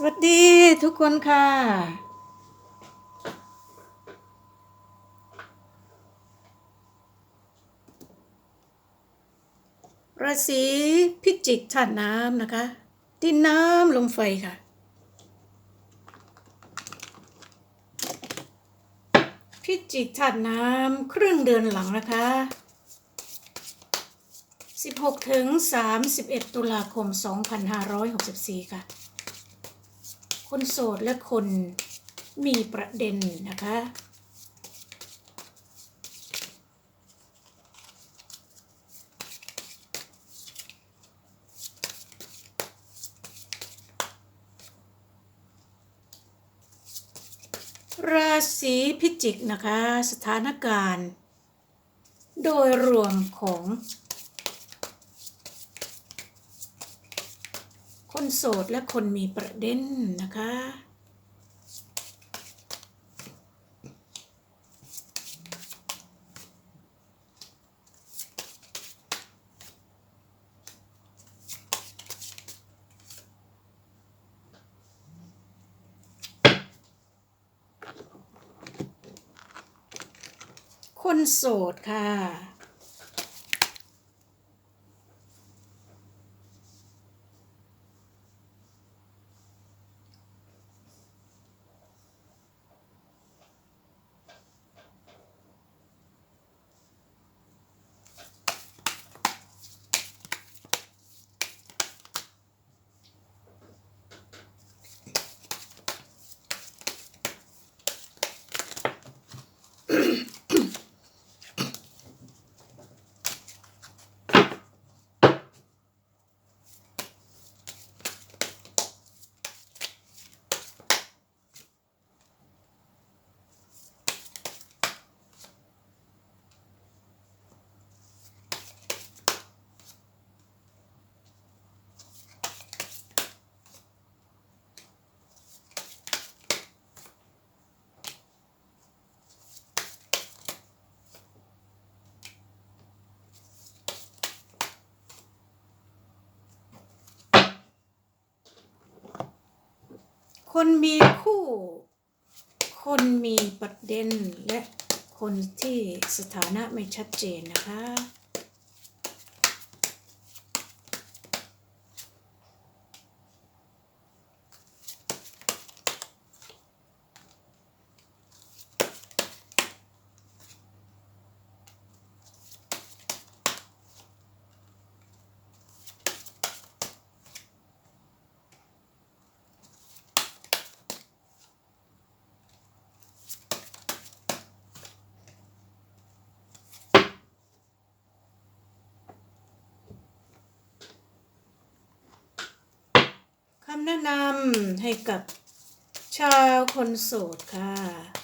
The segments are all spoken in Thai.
สวัสดีทุกคนค่ะ ราศีพิจิกธาตุน้ำนะคะ ดินน้ำลมไฟค่ะ พิจิกธาตุน้ำครึ่งเดือนหลังนะคะ 16ถึง31 ตุลาคม 2564 ค่ะ คนโสดและคนมีประเด็นนะคะ ราศีพิจิกนะคะ สถานการณ์ โดยรวมของ คนโสดและคนมีประเด็นนะคะ คนโสดค่ะ คนมีคู่ คนมีประเด็นและคนที่สถานะไม่ชัดเจนนะคะ คำแนะนำให้กับชาวคนโสดค่ะ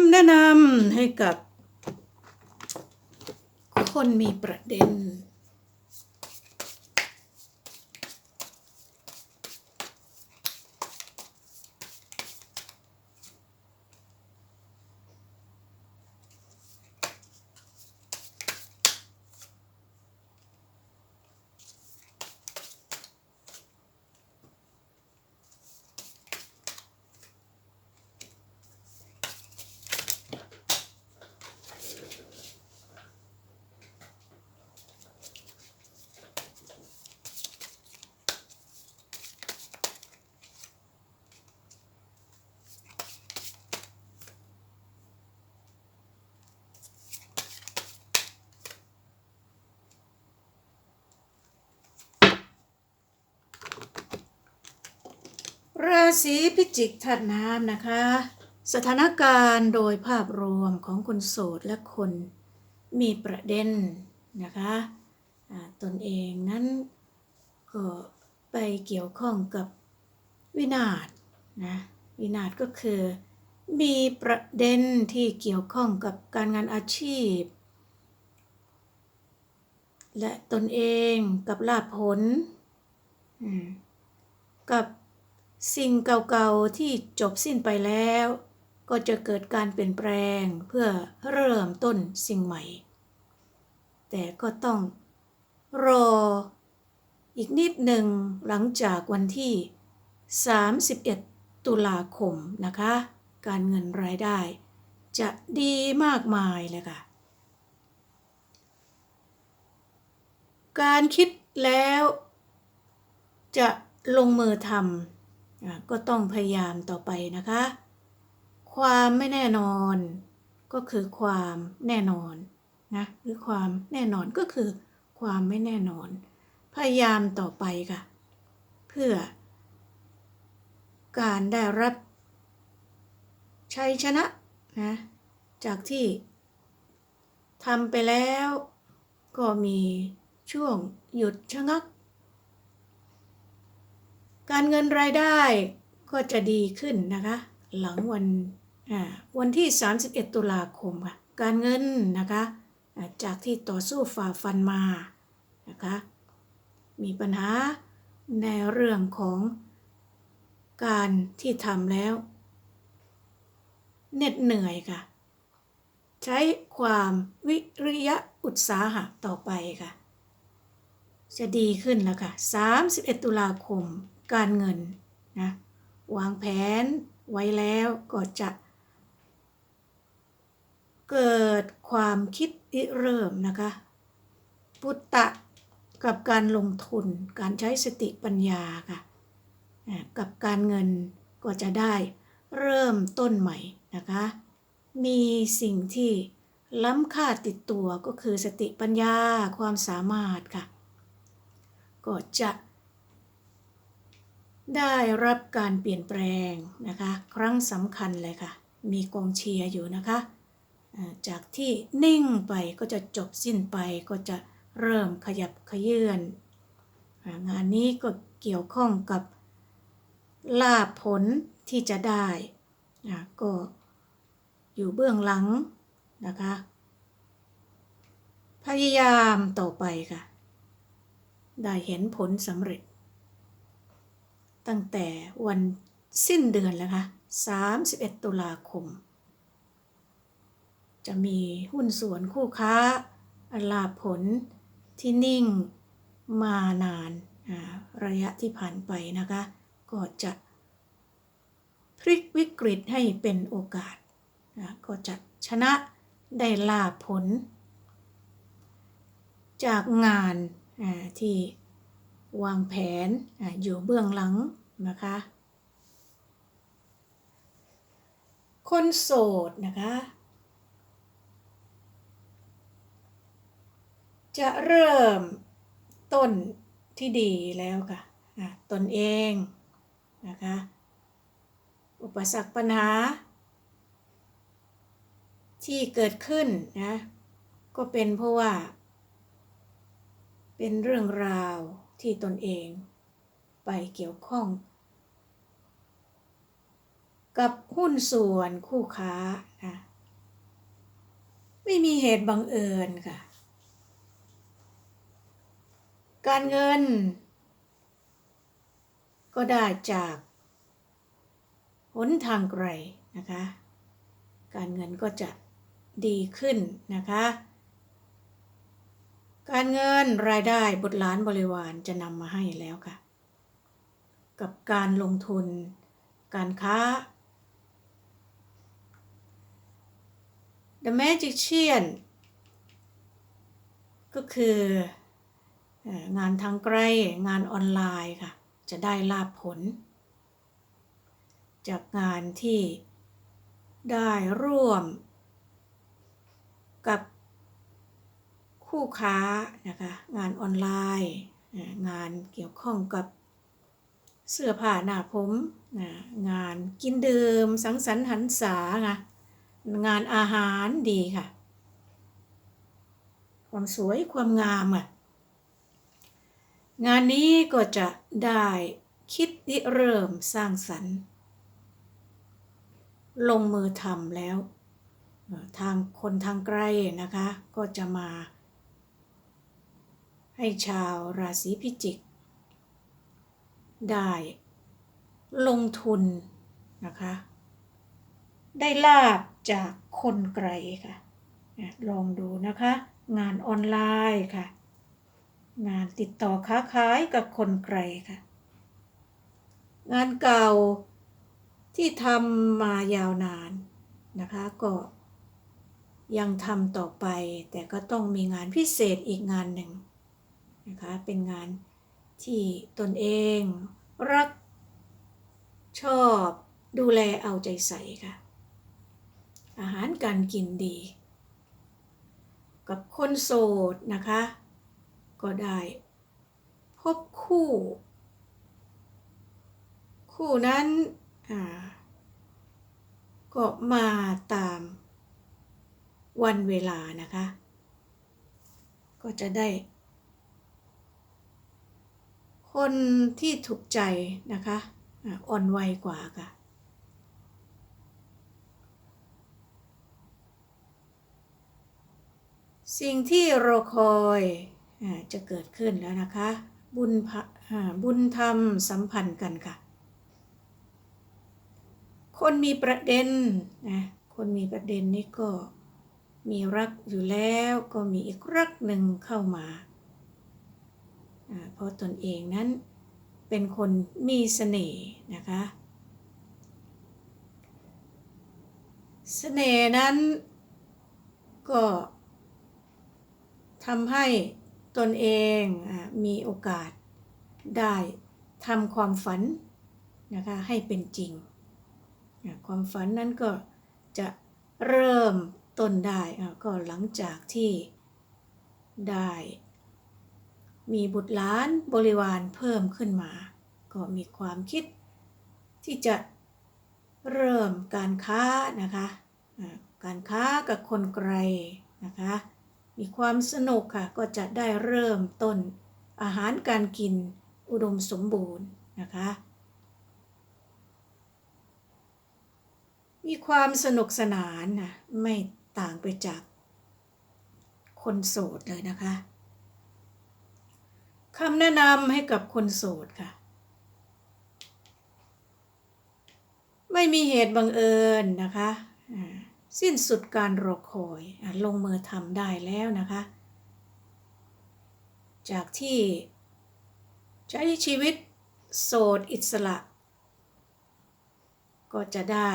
ำแนะนำให้กับคนมีประเด็น ศีพิจิกธาตุน้ำนะคะ สถานการณ์โดยภาพรวมของคนโสดและคนมีประเด็นนะคะตนเองนั้นก็ไปเกี่ยวข้องกับวินาศนะวินาศก็คือมีประเด็นที่เกี่ยวข้องกับการงานอาชีพ และตนเองกับลาภผลกับ สิ่งเก่าๆที่จบสิ้นไปแล้ว ก็จะเกิดการเปลี่ยนแปลงเพื่อเริ่มต้นสิ่งใหม่ แต่ก็ต้องรออีกนิดหนึ่งหลังจากวันที่ 31 ตุลาคมนะคะ การเงินรายได้ จะดีมากมายเลยค่ะ การคิดแล้วจะลงมือทำ ก็ต้องพยายามต่อไปนะคะ ความไม่แน่นอน ก็คือความแน่นอนนะหรือความแน่นอนก็คือ ความไม่แน่นอน พยายามต่อไปค่ะ เพื่อ การได้รับชัยชนะนะจากที่ทำไปแล้วก็มีช่วงหยุดชะงัก การเงินรายได้ก็จะดีขึ้นนะคะ หลังวันวันที่ 31 ตุลาคมค่ะการเงินนะคะจากที่ต่อสู้ฝ่าฟันมานะคะมีปัญหาในเรื่องของการที่ทำแล้วเหน็ดเหนื่อยค่ะ ใช้ความวิริยะอุตสาหะต่อไปค่ะ จะดีขึ้นแล้วค่ะ 31 ตุลาคม การเงินนะวางแผนไว้แล้วก็จะเกิดความคิดริเริ่มนะคะพุตตะกับการลงทุนการใช้สติปัญญาค่ะกับการเงินก็จะได้เริ่มต้นใหม่นะคะ มีสิ่งที่ล้ำค่าติดตัวก็คือสติปัญญาความสามารถค่ะ ก็จะ ได้รับการเปลี่ยนแปลงนะคะ ครั้งสำคัญเลยค่ะ มีกองเชียร์อยู่นะคะ จากที่นิ่งไปก็จะจบสิ้นไปก็จะเริ่มขยับขยื่นงานนี้ก็เกี่ยวข้องกับลาผลที่จะได้ก็อยู่เบื้องหลังนะคะ พยายามต่อไปค่ะ ได้เห็นผลสำเร็จ ตั้งแต่วันสิ้นเดือนแล้วค่ะ31 ตุลาคม จะมีหุ้นส่วนคู่ค้าลาผลที่นิ่งมานานระยะที่ผ่านไปนะคะ ก็จะพลิกวิกฤตให้เป็นโอกาส ก็จะชนะได้ลาผล จากงานที่ วางแผนออยู่เบื้องหลังนะคะ คนโสดนะคะ จะเริ่มต้นที่ดีแล้วค่ะอะตนเองนะคะอุปสรรคปัญหา ที่เกิดขึ้นนะก็เป็นเพราะว่า เป็นเรื่องราว ที่ตนเองไปเกี่ยวข้อง กับหุ้นส่วนคู่ค้านะไม่มีเหตุบังเอิญค่ะ การเงิน ก็ได้จากหนทางไกลนะคะ การเงินก็จะดีขึ้นนะคะ การเงินรายได้บุตรหลานบริวารจะนำมาให้แล้วค่ะ กับการลงทุน การค้า The Magician ก็คืองานทางไกลงานออนไลน์ค่ะ จะได้ลาบผล จากงานที่ได้ร่วมกับ คู่ค้านะคะงานออนไลน์งานเกี่ยวข้องกับเสื้อผ้าหน้าผมนะงานกินดื่มสังสรรค์หันษาไงงานอาหารดีค่ะ ความสวยความงามอะงานนี้ก็จะได้คิดริเริ่มสร้างสรรค์ ลงมือทำแล้ว ทางคนทางไกลนะคะ ก็จะมา ให้ชาวราศีพิจิก ได้ลงทุนนะคะ ได้ลาบจากคนไกลค่ะ ลองดูนะคะ งานออนไลน์ค่ะ งานติดต่อค้าขายกับคนไกลค่ะ งานเก่าที่ทำมายาวนานนะคะก็ยังทำต่อไปแต่ก็ต้องมีงานพิเศษอีกงานหนึ่ง นะคะเป็นงานที่ตนเอง รัก ชอบดูแลเอาใจใส่ค่ะ อาหารการกินดี กับคนโสดนะคะ ก็ได้ พบคู่ คู่นั้นก็มาตามวันเวลานะคะ ก็จะได้ คนที่ถูกใจนะคะอ่อ่อนวัยกว่าค่ะ สิ่งที่รอคอยจะเกิดขึ้นแล้วนะคะ บุญพะบุญธรรมสัมพันธ์กันค่ะ คนมีประเด็นนะคนมีประเด็นนี่ก็มีรักอยู่แล้วก็มีอีกรักหนึ่งเข้ามา เพราะตนเองนั้นเป็นคนมีเสน่ห์นะคะเสน่ห์นั้นก็ทำให้ตนเองอมีโอกาสได้ทำความฝันนะคะให้เป็นจริง ความฝันนั้นก็จะเริ่มต้นได้ก็หลังจากที่ได้ มีบุตรหลานบริวารเพิ่มขึ้นมา ก็มีความคิดที่จะเริ่มการค้านะคะการค้ากับคนไกลนะคะ มีความสนุกค่ะก็จะได้เริ่มต้นอาหารการกินอุดมสมบูรณ์นะคะ มีความสนุกสนานนะไม่ต่างไปจากคนโสดเลยนะคะ คำแนะนำให้กับคนโสดค่ะ ไม่มีเหตุบังเอิญนะคะ สิ้นสุดการรอคอยลงมือทำได้แล้วนะคะ จากที่ใช้ชีวิตโสดอิสระ ก็จะได้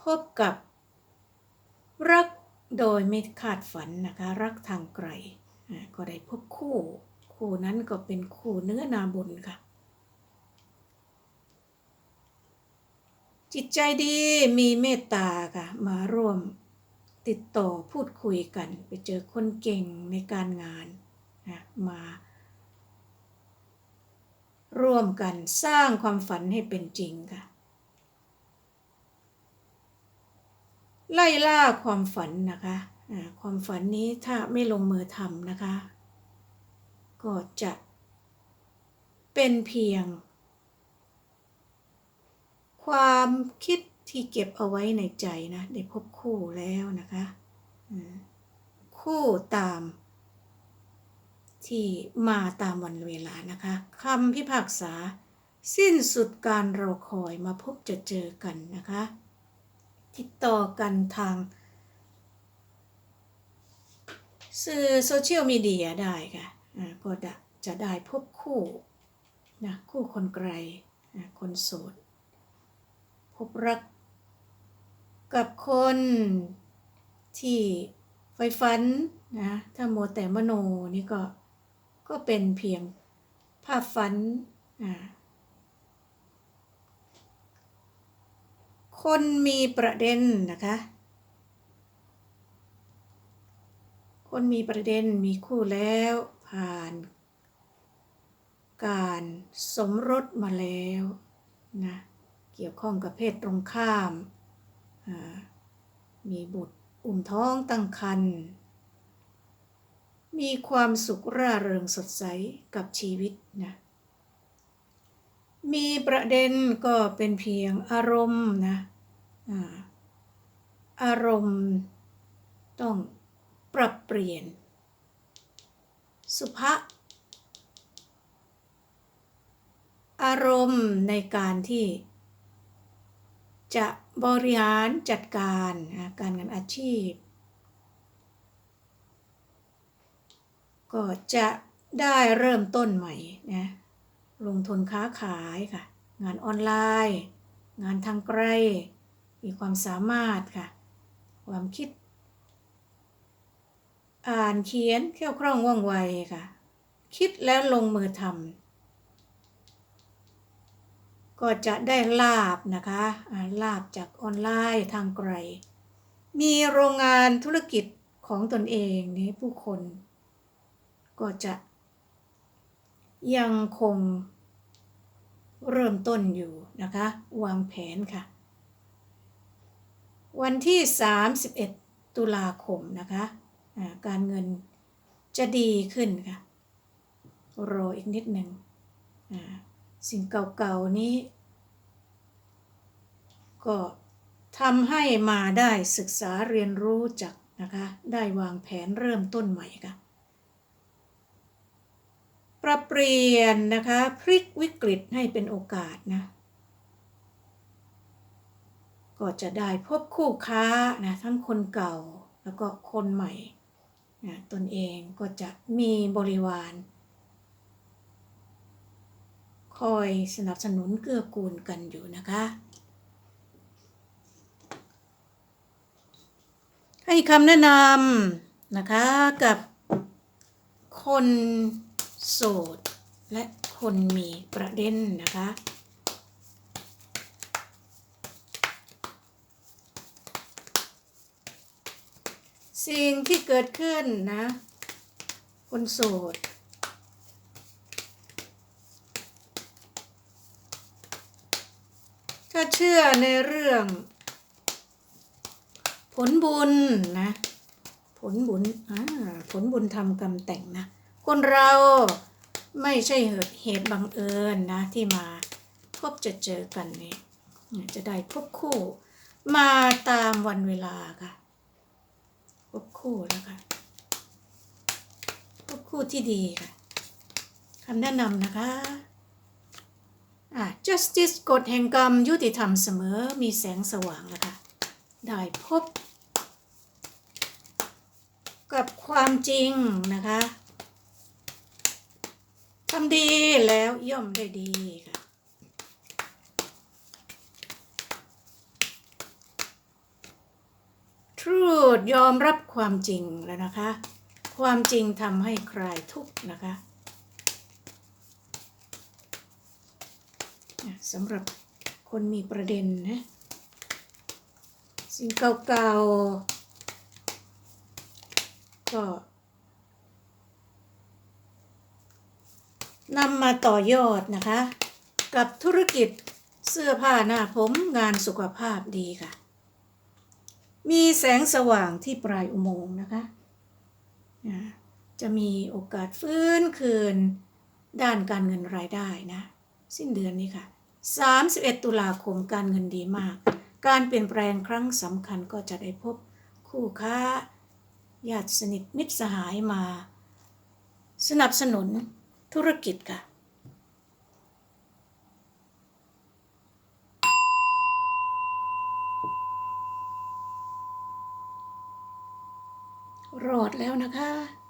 พบกับรักโดยไม่คาดฝันนะคะ รักทางไกลก็ได้พบคู่ คู่นั้นก็เป็นคู่เนื้อนาบุญค่ะ จิตใจดีมีเมตตาค่ะ มาร่วมติดต่อพูดคุยกัน ไปเจอคนเก่งในการงานนะมา ร่วมกันสร้างความฝันให้เป็นจริงค่ะ ไล่ล่าความฝันนะคะ ความฝันนี้ถ้าไม่ลงมือทำนะคะ ก็จะเป็นเพียง ความคิดที่เก็บเอาไว้ในใจนะได้พบคู่แล้วนะคะคู่ตาม ที่มาตามวันเวลานะคะคำพิพากษา สิ้นสุดการรอคอยมาพบจะเจอกันนะคะ ติดต่อกันทาง สื่อโซเชียลมีเดียได้ค่ะ ก็จะได้พบคู่นะคู่คนไกลนะคนโสด พบรักกับคนที่ไฟฝันนะถ้าโมแต่มโนนี่ก็ก็เป็นเพียงภาพฝันอ่าคนมีประเด็นนะคะ คนมีประเด็นมีคู่แล้ว ผ่าน การสมรสมาแล้วนะเกี่ยวข้องกับเพศตรงข้าม มีบุตรอุ้มท้องตั้งครรภ์มีความสุขร่าเริงสดใสกับชีวิตนะมีประเด็นก็เป็นเพียงอารมณ์นะอารมณ์ต้องปรับเปลี่ยน สุภาอารมณ์ในการที่ จะบริหารจัดการการงานอาชีพ ก็จะได้เริ่มต้นใหม่นะลงทุนค้าขายค่ะ งานออนไลน์ งานทางไกล มีความสามารถค่ะ ความคิด อ่านเขียนเขี่ยวคล่องว่องไวค่ะ คิดแล้วลงมือทำก็จะได้ลาบนะคะลาบจากออนไลน์ทางไกล มีโรงงานธุรกิจของตนเองนี้ผู้คน ก็จะยังคงเริ่มต้นอยู่นะคะ วางแผนค่ะ วันที่ 31 ตุลาคมนะคะ การเงินจะดีขึ้นค่ะรออีกนิดหนึ่งสิ่งเก่าๆนี้ ก็ทำให้มาได้ศึกษาเรียนรู้จักนะคะ ได้วางแผนเริ่มต้นใหม่ค่ะปรับเปลี่ยนนะคะ พลิกวิกฤตให้เป็นโอกาสนะ ก็จะได้พบคู่ค้านะ ทั้งคนเก่าแล้วก็คนใหม่ นะตนเองก็จะมีบริวาร คอยสนับสนุนเกื้อกูลกันอยู่นะคะให้คำแนะนำนะคะกับคนโสดและคนมีประเด็นนะคะ สิ่งที่เกิดขึ้นนะ คนโสด ถ้าเชื่อในเรื่อง ผลบุญนะ ผลบุญอ่าผลบุญทำกรรมแต่งนะ คนเราไม่ใช่เหตุเหตุบังเอิญนะ ที่มาพบจะเจอกันนี่จะได้พบคู่ มาตามวันเวลาค่ะ พบคู่แล้วค่ะพบคู่ที่ดีค่ะคำแนะนำนะคะอ่า justice กฎแห่งกรรมยุติธรรมเสมอมีแสงสว่างแล้วค่ะได้พบ กับความจริงนะคะทำดีแล้วย่อมได้ดีค่ะ truth ยอมรับความจริงแล้วนะคะ ความจริงทำให้คลายทุกข์นะคะอะสำหรับคนมีประเด็นนะสิ่งเก่าๆ ก็นำมาต่อยอดนะคะ กับธุรกิจเสื้อผ้าหน้าผมงานสุขภาพดีค่ะ มีแสงสว่างที่ปลายอุโมงค์นะคะจะมีโอกาสฟื้นคืนด้านการเงินรายได้นะ สิ้นเดือนนี้ค่ะ 31 ตุลาคมการเงินดีมาก การเปลี่ยนแปลงครั้งสำคัญก็จะได้พบคู่ค้าญาติสนิทมิตรสหายมา สนับสนุนธุรกิจค่ะ รอดแล้วนะคะ